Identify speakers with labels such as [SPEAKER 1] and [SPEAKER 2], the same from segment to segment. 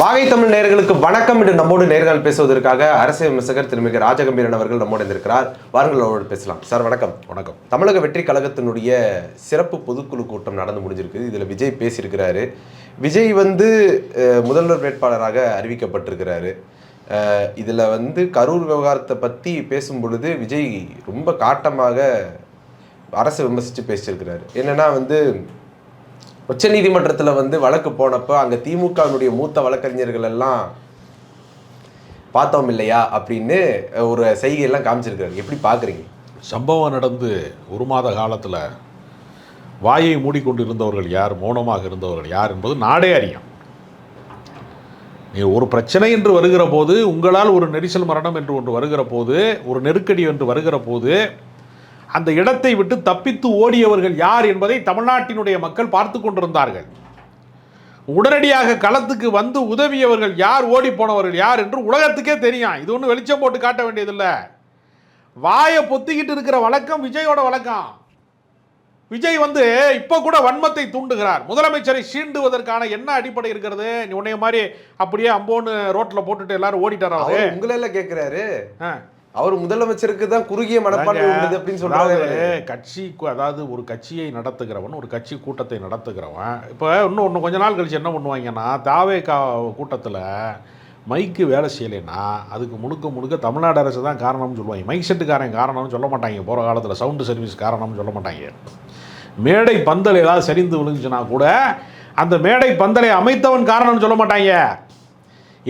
[SPEAKER 1] வாகை தமிழ் நேயர்களுக்கு வணக்கம். என்று நம்மோடு நேர்கள் பேசுவதற்காக அரசியல் விமர்சகர் திருமிகு ராஜகம்பீரன் அவர்கள் நம்மோடு இருக்கிறார் வாருங்கள் அவரோடு பேசலாம். சார் வணக்கம்.
[SPEAKER 2] வணக்கம்.
[SPEAKER 1] தமிழக வெற்றி கழகத்தினுடைய சிறப்பு பொதுக்குழு கூட்டம் நடந்து முடிஞ்சிருக்கு இதில் விஜய் பேசியிருக்கிறாரு. விஜய் வந்து முதல்வர் வேட்பாளராக அறிவிக்கப்பட்டிருக்கிறாரு. இதில் வந்து கரூர் விவகாரத்தை பற்றி பேசும் பொழுது விஜய் ரொம்ப காட்டமாக அரசு விமர்சித்து பேசியிருக்கிறாரு. என்னென்னா வந்து உச்சநீதிமன்றத்தில் வந்து வழக்கு போனப்போ அங்கே திமுகவினுடைய மூத்த வழக்கறிஞர்கள் எல்லாம் பார்த்தோம் இல்லையா அப்படின்னு ஒரு செய்கையெல்லாம் காமிச்சிருக்காரு. எப்படி பார்க்குறீங்க
[SPEAKER 2] சம்பவம் நடந்து ஒரு மாத காலத்தில் வாயை மூடிக்கொண்டு இருந்தவர்கள் யார் மௌனமாக இருந்தவர்கள் யார் என்பது நாடே அறியும். நீ ஒரு பிரச்சனை என்று வருகிற போது உங்களால் ஒரு நெரிசல் மரணம் என்று ஒன்று வருகிற போது ஒரு நெருக்கடி என்று வருகிற போது அந்த இடத்தை விட்டு தப்பித்து ஓடியவர்கள் யார் என்பதை தமிழ்நாட்டினுடைய மக்கள் பார்த்து கொண்டிருந்தார்கள். உடனடியாக களத்துக்கு வந்து உதவியவர்கள் யார் ஓடி போனவர்கள் யார் என்று உலகத்துக்கே தெரியும். இது ஒன்றும் வெளிச்சம் போட்டு காட்ட வேண்டியதில்லை. வாயை பொத்திக்கிட்டு இருக்கிற வழக்கம் விஜயோட வழக்கம். விஜய் வந்து இப்போ கூட வன்மத்தை தூண்டுகிறார். முதலமைச்சரை சீண்டுவதற்கான என்ன அடிப்படை இருக்கிறது? நீ உன்னைய மாதிரி அப்படியே அம்போன்னு ரோட்ல போட்டுட்டு எல்லாரும் ஓடிட்டாரா
[SPEAKER 1] உங்களெல்லாம் கேட்குறாரு. அவர் முதலமைச்சருக்கு தான் குறுகிய மனப்பான்மை உள்ளது அப்படின்னு சொல்றாரு
[SPEAKER 2] அதாவது கட்சி அதாவது ஒரு கட்சியை நடத்துகிறவன் ஒரு கட்சி கூட்டத்தை நடத்துகிறவன். இப்போ இன்னும் ஒன்று கொஞ்ச நாள் கழிச்சு என்ன பண்ணுவாங்கன்னா தாவே கா கூட்டத்தில் மைக்கு வேலை செய்யலைன்னா அதுக்கு முழுக்க முழுக்க தமிழ்நாடு அரசு தான் காரணம்னு சொல்லுவாங்க. மைக் செட்டுக்காரன் காரணம்னு சொல்ல மாட்டாங்க. போகிற காலத்தில் சவுண்டு சர்வீஸ் காரணம்னு சொல்ல மாட்டாங்க. மேடை பந்தல் ஏதாவது சரிந்து விழுந்துச்சுன்னா கூட அந்த மேடை பந்தலை அமைத்தவன் காரணம்னு சொல்ல மாட்டாங்க.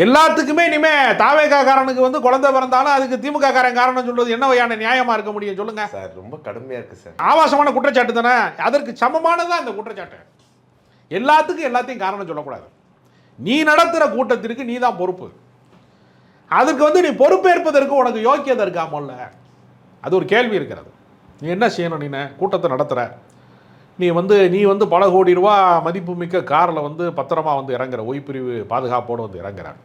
[SPEAKER 2] எல்லாத்துக்குமே இனிமே தாவேகா காரனுக்கு வந்து குழந்தை பிறந்தாலும் அதுக்கு திமுக காரன் காரணம் சொல்றது என்ன வகையான நியாயமா இருக்க முடியும் சொல்லுங்க.
[SPEAKER 1] சார் ரொம்ப கடுமையா இருக்கு சார்.
[SPEAKER 2] ஆபாசமான குற்றச்சாட்டு தானே? அதற்கு சமமானதான் இந்த குற்றச்சாட்டு. எல்லாத்துக்கும் எல்லாத்தையும் காரணம் சொல்லக்கூடாது. நீ நடத்துகிற கூட்டத்திற்கு நீ தான் பொறுப்பு. அதுக்கு வந்து நீ பொறுப்பேற்பதற்கு உனக்கு யோக்கியதை இருக்காமல்ல அது ஒரு கேள்வி இருக்கிறது. நீ என்ன செய்யணும் நீ கூட்டத்தை நடத்துகிற நீ வந்து நீ வந்து பல கோடி ரூபா மதிப்புமிக்க காரில் வந்து பத்திரமா வந்து இறங்குற ஒய்ப்பிரிவு பாதுகாப்போடு வந்து இறங்குறான்.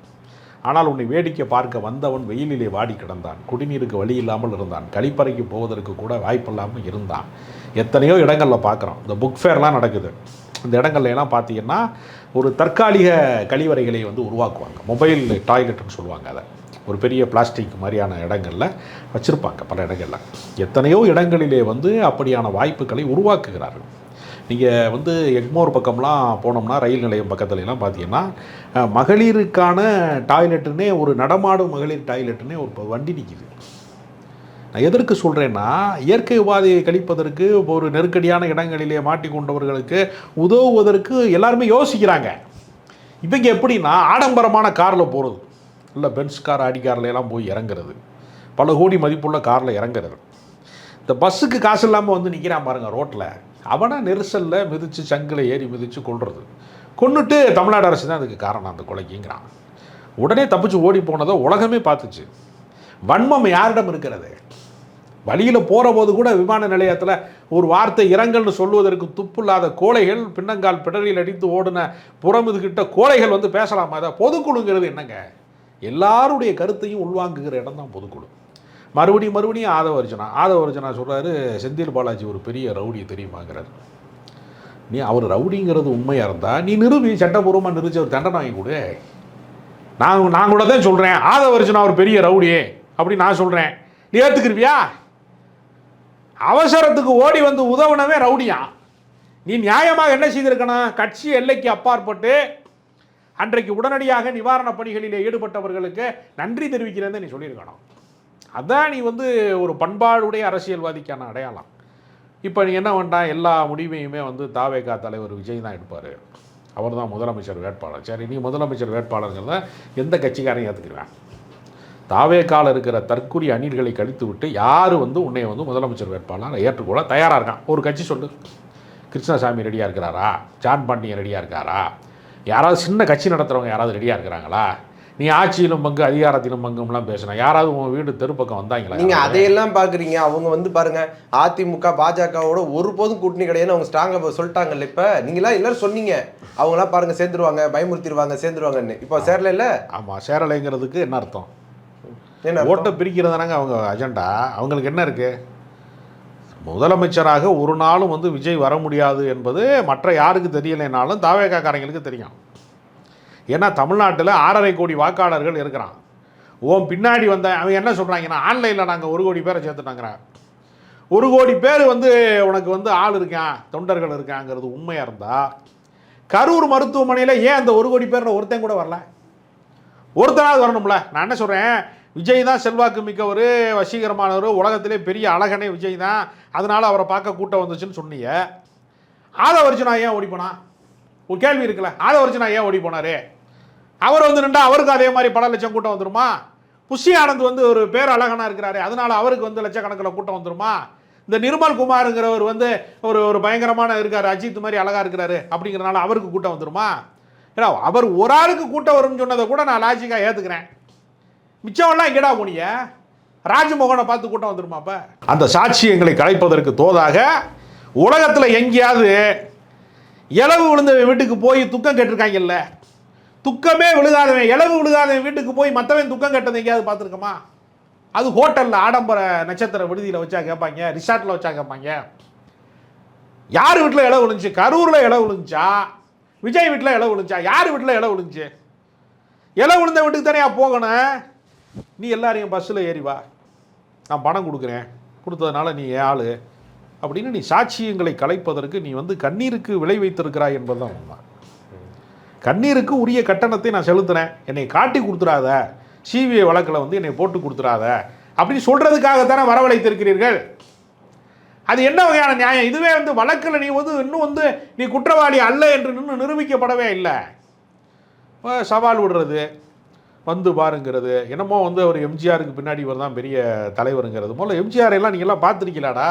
[SPEAKER 2] ஆனால் உன்னை வேடிக்கை பார்க்க வந்தவன் வெயிலிலே வாடி கிடந்தான். குடிநீருக்கு வழி இல்லாமல் இருந்தான். கழிப்பறைக்கு போவதற்கு கூட வாய்ப்பில்லாமல் இருந்தான். எத்தனையோ இடங்களில் பார்க்குறோம். இந்த புக் ஃபேர்லாம் நடக்குது. இந்த இடங்கள்லாம் பார்த்தீங்கன்னா ஒரு தற்காலிக கழிவறைகளை வந்து உருவாக்குவாங்க. மொபைல் டாய்லெட்னு சொல்லுவாங்க அதை. ஒரு பெரிய பிளாஸ்டிக் மாதிரியான இடங்களில் வச்சுருப்பாங்க பல இடங்களில். எத்தனையோ இடங்களிலே வந்து அப்படியான வாய்ப்புகளை உருவாக்குகிறார்கள். நீங்கள் வந்து எக்மோர் பக்கம்லாம் போனோம்னா ரயில் நிலையம் பக்கத்துல எல்லாம் பார்த்தீங்கன்னா மகளிருக்கான டாய்லெட்டுன்னே ஒரு நடமாடும் மகளிர் டாய்லெட்டுன்னே ஒரு வண்டி நிற்கிது நான் எதற்கு சொல்கிறேன்னா இயற்கை உபாதையை கழிப்பதற்கு ஒரு நெருக்கடியான இடங்களிலே மாட்டிக்கொண்டவர்களுக்கு உதவுவதற்கு எல்லாருமே யோசிக்கிறாங்க. இவங்க எப்படின்னா ஆடம்பரமான காரில் போகிறது இல்லை பென்ஸ் கார் ஆடி கார்ல போய் இறங்குறது. பல கோடி மதிப்புள்ள காரில் இறங்குறது. இந்த பஸ்ஸுக்கு காசு இல்லாமல் வந்து நிற்கிறான் பாருங்கள் ரோட்டில் அவனை நெரிசலில் மிதித்து சங்கில் ஏறி மிதித்து கொள்வது கொண்டுட்டு தமிழ்நாடு அரசு தான் அதுக்கு காரணம் அந்த கொலைக்குங்கிறான். உடனே தப்பிச்சு ஓடி போனதை உலகமே பார்த்துச்சு. வன்மம் யாரிடம் இருக்கிறது? வழியில் போகிற போது கூட விமான நிலையத்தில் ஒரு வார்த்தை இரங்கல்னு சொல்வதற்கு துப்பில்லாத கோழைகள் பின்னங்கால் பிடரியில் அடித்து ஓடின புறமுதுகிட்ட கோழைகள் வந்து பேசலாமா? அதை பொதுக்குழுங்கிறது என்னங்க? எல்லாருடைய கருத்தையும் உள்வாங்குகிற இடம் தான் பொதுக்குழு. மறுபடியும் மறுபடியும் ஆதவ அர்ஜுனா ஆதவ அர்ஜுனா சொல்கிறாரு செந்தில் பாலாஜி ஒரு பெரிய ரவுடி தெரியுமாங்கிறார். நீ அவர் ரவுடிங்கிறது உண்மையாக இருந்தால் நீ நிரூபி சட்டபூர்வமாக நிரூபிச்சு ஒரு தண்டனை வாங்கி கொடு. நான் நான் கூட தான் சொல்கிறேன் ஆதவ அர்ஜுனா ஒரு பெரிய ரவுடி அப்படி நான் சொல்கிறேன் நீ ஏற்றுக்கிருவியா அவசரத்துக்கு ஓடி வந்து உதவுனவே ரவுடியா? நீ நியாயமாக என்ன செய்திருக்கணும்? கட்சி எல்லைக்கு அப்பாற்பட்டு அன்றைக்கு உடனடியாக நிவாரணப் பணிகளிலே ஈடுபட்டவர்களுக்கு நன்றி தெரிவிக்கிறேன்னு நீ சொல்லியிருக்கணும். அதான் நீ வந்து ஒரு பண்பாடுடைய அரசியல்வாதிக்கான அடையாளம். இப்போ நீ என்ன பண்ணால் எல்லா முடிவையுமே வந்து தாவேகா தலைவர் விஜய் தான் எடுப்பார். அவர் தான் முதலமைச்சர் வேட்பாளர். சரி நீ முதலமைச்சர் வேட்பாளருங்கிறத எந்த கட்சிக்காரையும் ஏற்றுக்குருவேன் தாவேக்கால் இருக்கிற தற்கொலை அணில்களை கழித்து விட்டு யார் வந்து உன்னை வந்து முதலமைச்சர் வேட்பாளர் ஏற்றுக்கொள்ள தயாராக இருக்கான்? ஒரு கட்சி சொல்லு. கிருஷ்ணசாமி ரெடியாக இருக்கிறாரா? ஜான் பாண்டியன் ரெடியாக இருக்காரா? யாராவது சின்ன கட்சி நடத்துகிறவங்க யாராவது ரெடியாக இருக்கிறாங்களா? நீ ஆட்சியிலும் பங்கு அதிகாரத்திலும் பங்கும்லாம் பேசினா யாராவது உன் வீடு தெருப்பக்கம் வந்தாங்களா?
[SPEAKER 1] நீங்க அதையெல்லாம் பாக்குறீங்க. அவங்க வந்து பாருங்க அதிமுக பாஜகவோட ஒருபோதும் கூட்டணி கிடையாதுன்னு அவங்க ஸ்ட்ராங்கா சொல்லிட்டாங்கல்ல இப்ப. நீங்களாம் எல்லாரும் சொன்னீங்க. அவங்களாம் பாருங்க சேர்ந்துருவாங்க பயமுறுத்திடுவாங்க சேர்ந்துருவாங்கன்னு. இப்போ சேரல இல்ல?
[SPEAKER 2] ஆமாம் சேரலைங்கிறதுக்கு என்ன அர்த்தம்?
[SPEAKER 1] என்ன
[SPEAKER 2] ஓட்டை பிரிக்கிறதானங்க அவங்க அஜெண்டா அவங்களுக்கு என்ன இருக்கு? முதலமைச்சராக ஒரு நாளும் வந்து விஜய் வர முடியாது என்பது மற்ற யாருக்கு தெரியலைனாலும் தாவேகாக்காரங்களுக்கு தெரியும். ஏன்னா தமிழ்நாட்டில் ஆறரை கோடி வாக்காளர்கள் இருக்கிறான். ஓம் பின்னாடி வந்த அவன் என்ன சொல்கிறாங்கன்னா ஆன்லைனில் நாங்கள் ஒரு கோடி பேரை சேர்த்துட்டாங்கிறான் ஒரு கோடி பேர் வந்து உனக்கு வந்து ஆள் இருக்கான் தொண்டர்கள் இருக்காங்கிறது உண்மையாக இருந்தால் கரூர் மருத்துவமனையில் ஏன் அந்த ஒரு கோடி பேரில் ஒருத்தன் கூட வரல? ஒருத்தனாவது வரணும்ல. நான் என்ன சொல்கிறேன் விஜய் தான் செல்வாக்கு மிக்கவர் வசீகரமானவர் உலகத்திலே பெரிய அழகனே விஜய் தான். அதனால அவரை பார்க்க கூட்டம் வந்துச்சுன்னு சொன்னீங்க. ஆதவர்ஜுனா ஏன் ஓடி ஒரு கேள்வி இருக்குல்ல. ஆதவர்ஜுனா ஏன் ஓடி போனாரு? அவர் வந்து நின்றா அவருக்கு அதே மாதிரி பல லட்சம் கூட்டம் வந்துருமா? புஷி ஆனந்த் வந்து ஒரு பேர் அழகனா இருக்கிறாரு அதனால அவருக்கு வந்து லட்சக்கணக்கில் கூட்டம் வந்துருமா? இந்த நிர்மல் குமாருங்கிறவர் வந்து ஒரு ஒரு பயங்கரமான இருக்காரு அஜித் மாதிரி அழகா இருக்கிறாரு அப்படிங்கிறனால அவருக்கு கூட்டம் வந்துருமா? ஏன்னா அவர் ஒரு ஆளுக்கு கூட்டம் வரும்னு சொன்னதை கூட நான் லாஜிக்காக ஏற்றுக்கிறேன் மிச்சம்லாம் எங்கடா போனிய ராஜமோகனை பார்த்து கூட்டம் வந்துருமா அப்போ? அந்த சாட்சியங்களை கலைப்பதற்கு தோதாக உலகத்தில் எங்கேயாவது இலவு விழுந்த வீட்டுக்கு போய் துக்கம் கேட்டிருக்காங்கல்ல? துக்கமே விழுகாதவன் இலவு விழுகாதவன் வீட்டுக்கு போய் மற்றவன் துக்கம் கட்டது எங்கேயாவது பார்த்துருக்கோமா? அது ஹோட்டலில் ஆடம்பர நட்சத்திர விடுதியில் வச்சா கேட்பாங்க ரிசார்ட்டில் வச்சா கேட்பாங்க. யார் வீட்டில் இலை விழுந்துச்சு? கரூரில் இலை விழுந்துச்சா? விஜய் வீட்டில் இலை விழுந்துச்சா? யார் வீட்டில் இலை விழுந்துச்சு? இலை விழுந்த வீட்டுக்கு தானே போகணும். நீ எல்லாரையும் பஸ்ஸில் ஏறி வா. நான் பணம் கொடுக்குறேன். கொடுத்ததுனால நீ ஏன் அப்படின்னு நீ சாட்சியங்களை கலைப்பதற்கு நீ வந்து கண்ணீருக்கு விளை வைத்திருக்கிறாய் என்பதுதான் உண்மை. கண்ணீருக்கு உரிய கட்டணத்தை நான் செலுத்துறேன் என்னை காட்டி கொடுத்துடாத. சிபிஐ வழக்கில் வந்து என்னை போட்டு கொடுத்துடாத. அப்படின்னு சொல்கிறதுக்காகத்தானே வரவழைத்திருக்கிறீர்கள். அது என்ன வகையான நியாயம்? இதுவே வந்து வழக்கில் நீ வந்து இன்னும் வந்து நீ குற்றவாளி அல்ல என்று இன்னும் நிரூபிக்கப்படவே இல்லை. சவால் விடுறது வந்து பாருங்கிறது. என்னமோ வந்து அவர் எம்ஜிஆருக்கு பின்னாடி இவர் தான் பெரிய தலைவருங்கிறது. போல எம்ஜிஆர் எல்லாம் நீங்கள்லாம் பார்த்துருக்கீங்களாடா?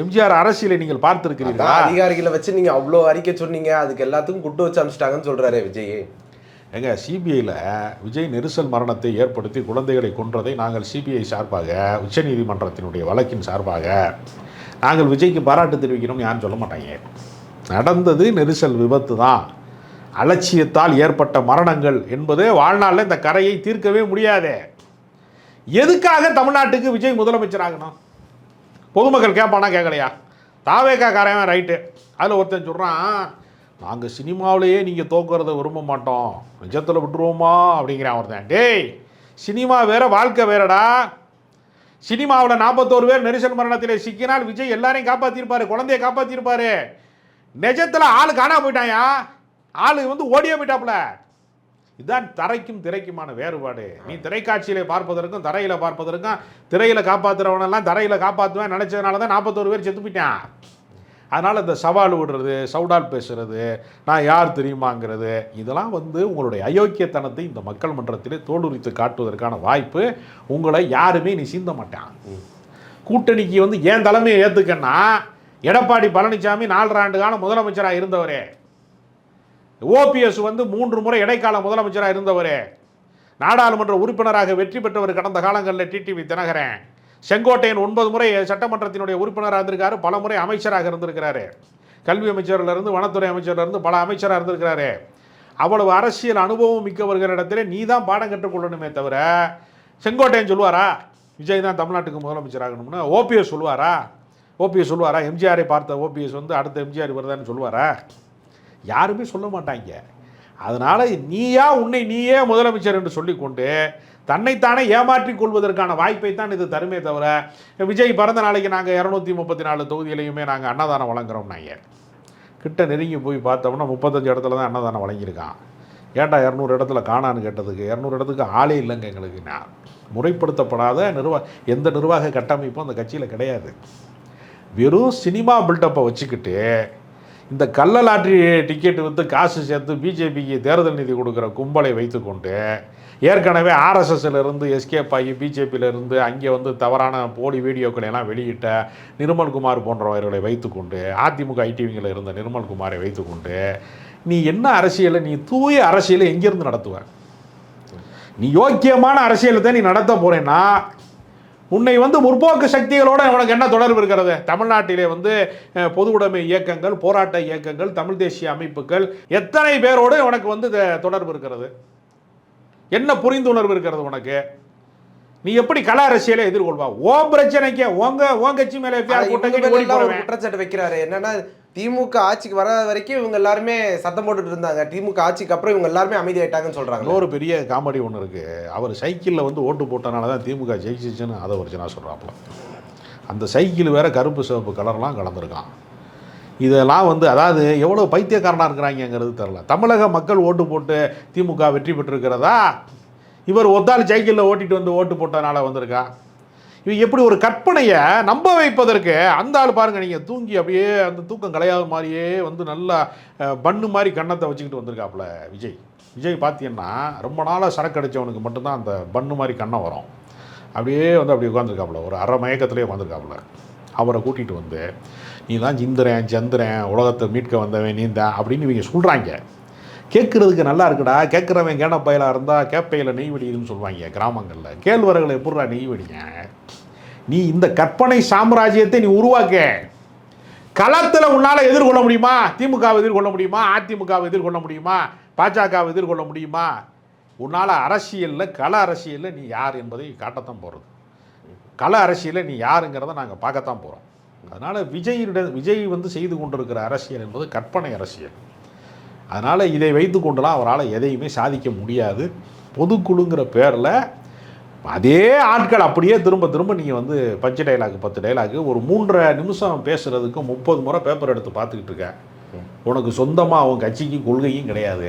[SPEAKER 2] எம்ஜிஆர் அரசியலை நீங்கள் பார்த்துருக்கிறீர்களா?
[SPEAKER 1] அதான் அதிகாரிகளை வச்சு நீங்க அவ்வளோ அறிக்கை சொன்னீங்க. அதுக்கு எல்லாத்துக்கும் குட்டு வச்சு அனுப்பிச்சிட்டாங்கன்னு சொல்றாரு விஜய்.
[SPEAKER 2] எங்க சிபிஐயில் விஜய் நெரிசல் மரணத்தை ஏற்படுத்தி குழந்தைகளை கொன்றதை நாங்கள் சிபிஐ சார்பாக உச்சநீதிமன்றத்தினுடைய வழக்கின் சார்பாக நாங்கள் விஜய்க்கு பாராட்டு தெரிவிக்கிறோம் யாரும் சொல்ல மாட்டாங்க. நடந்தது நெரிசல் விபத்து தான். அலட்சியத்தால் ஏற்பட்ட மரணங்கள் என்பது வாழ்நாளில் இந்த கரையை தீர்க்கவே முடியாதே. எதுக்காக தமிழ்நாட்டுக்கு விஜய் முதலமைச்சர் ஆகணும்? பொதுமக்கள் கேட்பானா கேட்கலையா தாவேக்கா காரவன் ரைட்டு. அதில் ஒருத்தன் சொல்கிறான் நாங்கள் சினிமாவிலேயே நீங்கள் தோக்குறத விரும்ப மாட்டோம். நிஜத்தில் விட்டுருவோமா? அப்படிங்கிறான் ஒருத்தன். டேய் சினிமா வேற வாழ்க்கை வேறடா. சினிமாவில் நாற்பத்தோரு பேர் நெரிசல் மரணத்தில் சிக்கினால் விஜய் எல்லாரையும் காப்பாற்றிருப்பாரு குழந்தைய காப்பாற்றிருப்பாரு நிஜத்தில் ஆள் காணாம போயிட்டாயா? ஆள் வந்து ஓடியே போயிட்டாப்புல. இதுதான் தரைக்கும் திரைக்குமான வேறுபாடு. நீ திரைக்காட்சியில பார்ப்பதற்கும் தரையில் பார்ப்பதற்கும் திரையில் காப்பாற்றுறவனெல்லாம் தரையில் காப்பாற்றுவேன் நினச்சதுனால தான் நாற்பத்தோரு பேர் செத்து போயிட்டான். அதனால் இந்த சவால் விடுறது சவுடால் பேசுறது நான் யார் தெரியுமாங்கிறது இதெல்லாம் வந்து உங்களுடைய அயோக்கியத்தனத்தை இந்த மக்கள் மன்றத்திலே தோலுரித்து காட்டுவதற்கான வாய்ப்பு உங்களை யாருமே நீ சீந்த மாட்டான். கூட்டணிக்கு வந்து ஏன் தலைமையை ஏற்றுக்கன்னா எடப்பாடி பழனிசாமி நாலரை ஆண்டு காலம் முதலமைச்சராக இருந்தவரே. ஓபிஎஸ் வந்து மூன்று முறை இடைக்கால முதலமைச்சராக இருந்தவர். நாடாளுமன்ற உறுப்பினராக வெற்றி பெற்றவர் கடந்த காலங்களில் டிடிவி தினகரன். செங்கோட்டையன் ஒன்பது முறை சட்டமன்றத்தினுடைய உறுப்பினராக இருந்திருக்காரு பல முறை அமைச்சராக இருந்திருக்கிறாரு. கல்வி அமைச்சர்லேருந்து வனத்துறை அமைச்சர்லேருந்து பல அமைச்சராக இருந்திருக்கிறாரு. அவ்வளவு அரசியல் அனுபவம் மிக்கவர்களிடத்தில் நீ தான் பாடம் கற்றுக்கொள்ளணுமே தவிர செங்கோட்டையன் சொல்லுவாரா? விஜய் தான் தமிழ்நாட்டுக்கு முதலமைச்சர் ஆகணும்னு ஓபிஎஸ் சொல்லுவாரா? ஓபிஎஸ் சொல்லுவாரா? எம்ஜிஆரை பார்த்த ஓபிஎஸ் வந்து அடுத்த எம்ஜிஆர் வருதான்னு சொல்லுவாரா? யாருமே சொல்ல மாட்டாங்க. அதனால் நீயா உன்னை நீயே முதலமைச்சர் என்று சொல்லிக்கொண்டு தன்னைத்தானே ஏமாற்றிக் கொள்வதற்கான வாய்ப்பை தான் இது தருமே தவிர விஜய் பிறந்த நாளைக்கு நாங்கள் இரநூத்தி முப்பத்தி நாலு தொகுதியிலையுமே நாங்கள் அன்னதானம் வழங்குறோம் நாங்கள் கிட்ட நெருங்கி போய் பார்த்தோம்னா முப்பத்தஞ்சு இடத்துல தான் அன்னதானம் வழங்கியிருக்கான். ஏன்டா இரநூறு இடத்துல காணான்னு கேட்டதுக்கு இரநூறு இடத்துக்கு ஆளே இல்லைங்க எங்களுக்கு நான். முறைப்படுத்தப்படாத நிர்வா எந்த நிர்வாக கட்டமைப்பும் அந்த கட்சியில் கிடையாது. வெறும் சினிமா பில்டப்பை வச்சுக்கிட்டு இந்த கள்ள லாட்ரி டிக்கெட் விற்று காசு சேர்த்து பிஜேபிக்கு தேர்தல் நிதி கொடுக்குற கும்பலை வைத்துக்கொண்டு ஏற்கனவே ஆர்எஸ்எஸ்லேருந்து எஸ்கேப் ஆகி பிஜேபியில இருந்து அங்கே வந்து தவறான போலி வீடியோக்களை எல்லாம் வெளியிட்ட நிர்மல்குமார் போன்றவர்களை வைத்துக்கொண்டு அதிமுக ஐடிவிங்கில் இருந்த நிர்மல்குமாரை வைத்துக்கொண்டு நீ என்ன அரசியலை நீ தூய அரசியலை எங்கேருந்து நடத்துவ? நீ யோக்கியமான அரசியலை தான் நீ நடத்த போகிறேன்னா உன்னை வந்து முற்போக்கு சக்திகளோட உனக்கு என்ன தொடர்பு இருக்கிறது? தமிழ்நாட்டிலே வந்து பொது உடைமை இயக்கங்கள் போராட்ட இயக்கங்கள் தமிழ் தேசிய அமைப்புகள் எத்தனை பேரோடு உனக்கு வந்து தொடர்பு இருக்கிறது? என்ன புரிந்துணர்வு இருக்கிறது உனக்கு? நீ எப்படி கல அரசியலை எதிர்கொள்வா? ஓ பிரச்சனைக்கு உங்க உன் கட்சி மேல
[SPEAKER 1] குற்றச்சாட்டு வைக்கிறாரு. என்னன்னா திமுக ஆட்சிக்கு வராத வரைக்கும் இவங்க எல்லாருமே சத்தம் போட்டுட்டு இருந்தாங்க. திமுக ஆட்சிக்கு அப்புறம் இவங்க எல்லாருமே அமைதியாயிட்டாங்கன்னு சொல்றாங்க.
[SPEAKER 2] ஒரு பெரிய காமெடி ஒன்று இருக்குது அவர் சைக்கிளில் வந்து ஓட்டு போட்டனால தான் திமுக ஜெயிச்சிச்சுன்னு அதை ஒரு சின்ன சொல்கிறாப்புல அந்த சைக்கிள் வேற கருப்பு சிவப்பு கலர்லாம் கலந்துருக்கான். இதெல்லாம் வந்து அதாவது எவ்வளோ பைத்தியக்காரனாக இருக்கிறாங்கங்கிறது தெரில தமிழக மக்கள் ஓட்டு போட்டு திமுக வெற்றி பெற்றிருக்கிறதா? இவர் ஒத்தாள் சைக்கிளில் ஓட்டிட்டு வந்து ஓட்டு போட்டனால வந்திருக்கா? எப்படி ஒரு கற்பனையை நம்ப வைப்பதற்கு அந்த ஆள் பாருங்கள் நீங்கள் தூங்கி அப்படியே அந்த தூக்கம் கலையாத மாதிரியே வந்து நல்லா பண்ணு பன்னு மாதிரி கன்னத்தை வச்சுக்கிட்டு வந்திருக்காப்புல விஜய். விஜய் பார்த்தீங்கன்னா ரொம்ப நாளாக சரக்கு அடித்தவனுக்கு மட்டும்தான் அந்த பன்னு மாதிரி கண்ணம் வரும். அப்படியே வந்து அப்படி உட்காந்துருக்காப்புல ஒரு அரை மயக்கத்துலேயே உட்காந்துருக்காப்புல அவரை கூட்டிகிட்டு வந்து நீ தான் சிந்துறேன் சந்திரன் உலகத்தை மீட்க வந்தவன் நீ தான் அப்படின்னு இவங்க சொல்கிறாங்க கேட்குறதுக்கு நல்லா இருக்குடா கேட்குறவன் கேன பயலாக இருந்தால் கேப்பையில் நெய் வெடிக்குதுன்னு சொல்லுவாங்க கிராமங்களில். கேழ்வரகளை எப்படிடா நெய் வெடிங்க? நீ இந்த கற்பனை சாம்ராஜ்யத்தை நீ உருவாக்க. களத்தில் உன்னால் எதிர்கொள்ள முடியுமா? திமுகவை எதிர்கொள்ள முடியுமா? அதிமுகவை எதிர்கொள்ள முடியுமா? பாஜகவை எதிர்கொள்ள முடியுமா? உன்னால் அரசியலில் கள அரசியலில் நீ யார் என்பதை காட்டத்தான் போகிறது கள அரசியலில் நீ யாருங்கிறத நாங்கள் பார்க்கத்தான் போகிறோம் அதனால் விஜயிட விஜய் வந்து செய்து கொண்டிருக்கிற அரசியல் என்பது கற்பனை அரசியல். அதனால் இதை வைத்து கொண்டுலாம் அவரால் எதையுமே சாதிக்க முடியாது. பொதுக்குழுங்கிற பேரில் அதே ஆட்கள் அப்படியே திரும்ப திரும்ப நீங்கள் வந்து பஞ்சு டைலாக் பத்து டைலாக் ஒரு மூன்றரை நிமிஷம் பேசுகிறதுக்கு முப்பது முறை பேப்பர் எடுத்து பார்த்துக்கிட்டு இருக்கேன் உனக்கு சொந்தமாக உன் கட்சிக்கு கொள்கையும் கிடையாது.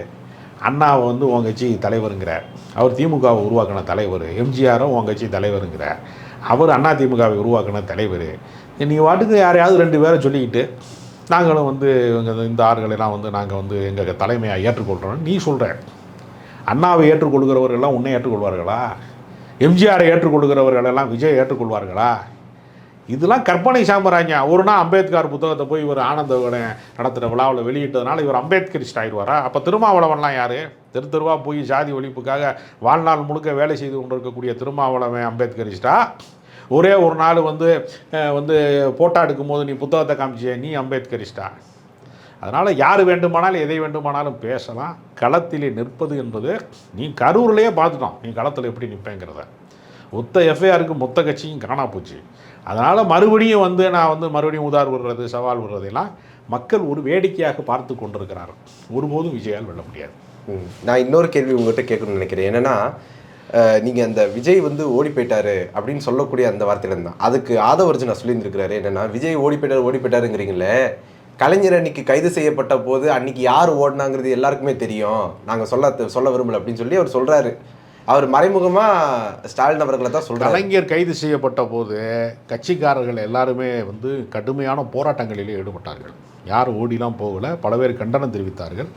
[SPEAKER 2] அண்ணாவை வந்து உன் கட்சி தலைவருங்கிறார். அவர் திமுகவை உருவாக்கின தலைவர். எம்ஜிஆரும் உன் கட்சி தலைவருங்கிறார். அவர் அண்ணா திமுகவை உருவாக்கின தலைவர். நீ வாட்டுக்கு யாரையாவது ரெண்டு பேரை சொல்லிக்கிட்டு நாங்களும் வந்து இந்த ஆறுகளெல்லாம் வந்து நாங்கள் வந்து எங்கள் தலைமையாக ஏற்றுக்கொள்கிறோம் நீ சொல்கிற அண்ணாவை ஏற்றுக்கொள்கிறவர்கள்லாம் உன்னை ஏற்றுக்கொள்வார்களா? எம்ஜிஆரை ஏற்றுக்கொள்கிறவர்கள் எல்லாம் விஜய் ஏற்றுக்கொள்வார்களா? இதெல்லாம் கற்பனை சாம்ராஜ்யம். ஒரு நாள் அம்பேத்கர் புத்தகத்தை போய் இவர் ஆனந்த நடத்துகிற விழாவில் வெளியிட்டதுனால இவர் அம்பேத்கரிஸ்ட் ஆயிடுவாரா? அப்போ திருமாவளவன்லாம் யார்? தெரு தெருவாக போய் ஜாதி ஒழிப்புக்காக வாழ்நாள் முழுக்க வேலை செய்து கொண்டிருக்கக்கூடிய திருமாவளவன் அம்பேத்கரிஸ்டா? ஒரே ஒரு நாள் வந்து வந்து போட்டோ எடுக்கும்போது நீ புத்தகத்தை காமிச்சிய நீ அம்பேத்கரிஸ்டா? அதனால் யார் வேண்டுமானாலும் எதை வேண்டுமானாலும் பேசலாம். களத்திலே நிற்பது என்பது நீ கரூர்லேயே பார்த்துட்டோம். நீ களத்தில் எப்படி நிற்பேங்கிறத ஒத்த எஃப்ஐஆருக்கு மொத்த கட்சியும் காணா போச்சு. அதனால் மறுபடியும் வந்து நான் வந்து மறுபடியும் உதார் விடுறது சவால் விடுறதெல்லாம் மக்கள் ஒரு வேடிக்கையாக பார்த்து கொண்டிருக்கிறார்கள். ஒருபோதும் விஜயால் வெல்ல முடியாது.
[SPEAKER 1] நான் இன்னொரு கேள்வி உங்கள்கிட்ட கேட்கணும்னு நினைக்கிறேன். என்னென்னா நீங்கள் அந்த விஜய் வந்து ஓடி போயிட்டாரு அப்படின்னு சொல்லக்கூடிய அந்த வார்த்தையில இருந்தான் அதுக்கு ஆதவர்ஜுனா சொல்லியிருந்திருக்கிறாரு. என்னென்னா விஜய் ஓடி போயிட்டார் ஓடி போயிட்டாருங்கிறீங்களே கலைஞர் அன்னைக்கு கைது செய்யப்பட்ட போது அன்னைக்கு யார் ஓடினாங்கிறது எல்லாருக்குமே தெரியும். நாங்கள் சொல்ல சொல்ல விரும்பல அப்படின்னு சொல்லி அவர் சொல்கிறாரு அவர் மறைமுகமா ஸ்டாலின் அவர்களை தான் சொல்றாரு.
[SPEAKER 2] கலைஞர் கைது செய்யப்பட்ட போது கட்சிக்காரர்கள் எல்லாருமே வந்து கடுமையான போராட்டங்களிலே ஈடுபட்டார்கள். யார் ஓடிலாம் போகல பல பேர் கண்டனம் தெரிவித்தார்கள்.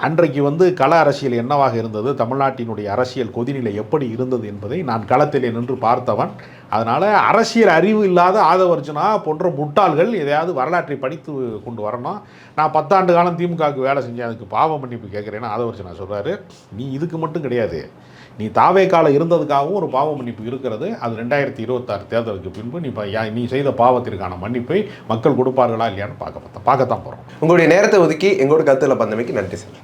[SPEAKER 2] அன்றைக்கு வந்து கள அரசியல் என்னவாக இருந்தது? தமிழ்நாட்டினுடைய அரசியல் கொதிநிலை எப்படி இருந்தது என்பதை நான் களத்திலே நின்று பார்த்தவன். அதனால் அரசியல் அறிவு இல்லாத ஆதவர்ஜனா போன்ற முட்டாள்கள் எதையாவது வரலாற்றை படித்து கொண்டு வரணும். நான் பத்தாண்டு காலம் திமுகவுக்கு வேலை செஞ்சேன். அதுக்கு பாவ மன்னிப்பு கேட்குறேன்னு ஆதவர்ஜனா சொல்கிறாரு நீ இதுக்கு மட்டும் கிடையாது. நீ தாவே காலம் இருந்ததுக்காகவும் ஒரு பாவ மன்னிப்பு இருக்கிறது. அது ரெண்டாயிரத்தி இருபத்தாறு தேர்தலுக்கு பின்பு நீ நீ செய்த பாவத்திற்கான மன்னிப்பை மக்கள் கொடுப்பார்களா இல்லையான்னு பார்க்க பார்க்கத்தான் போகிறோம்
[SPEAKER 1] உங்களுடைய நேரத்தை ஒதுக்கி எங்களோட கருத்தில் பந்தமைக்கு நன்றி சார்.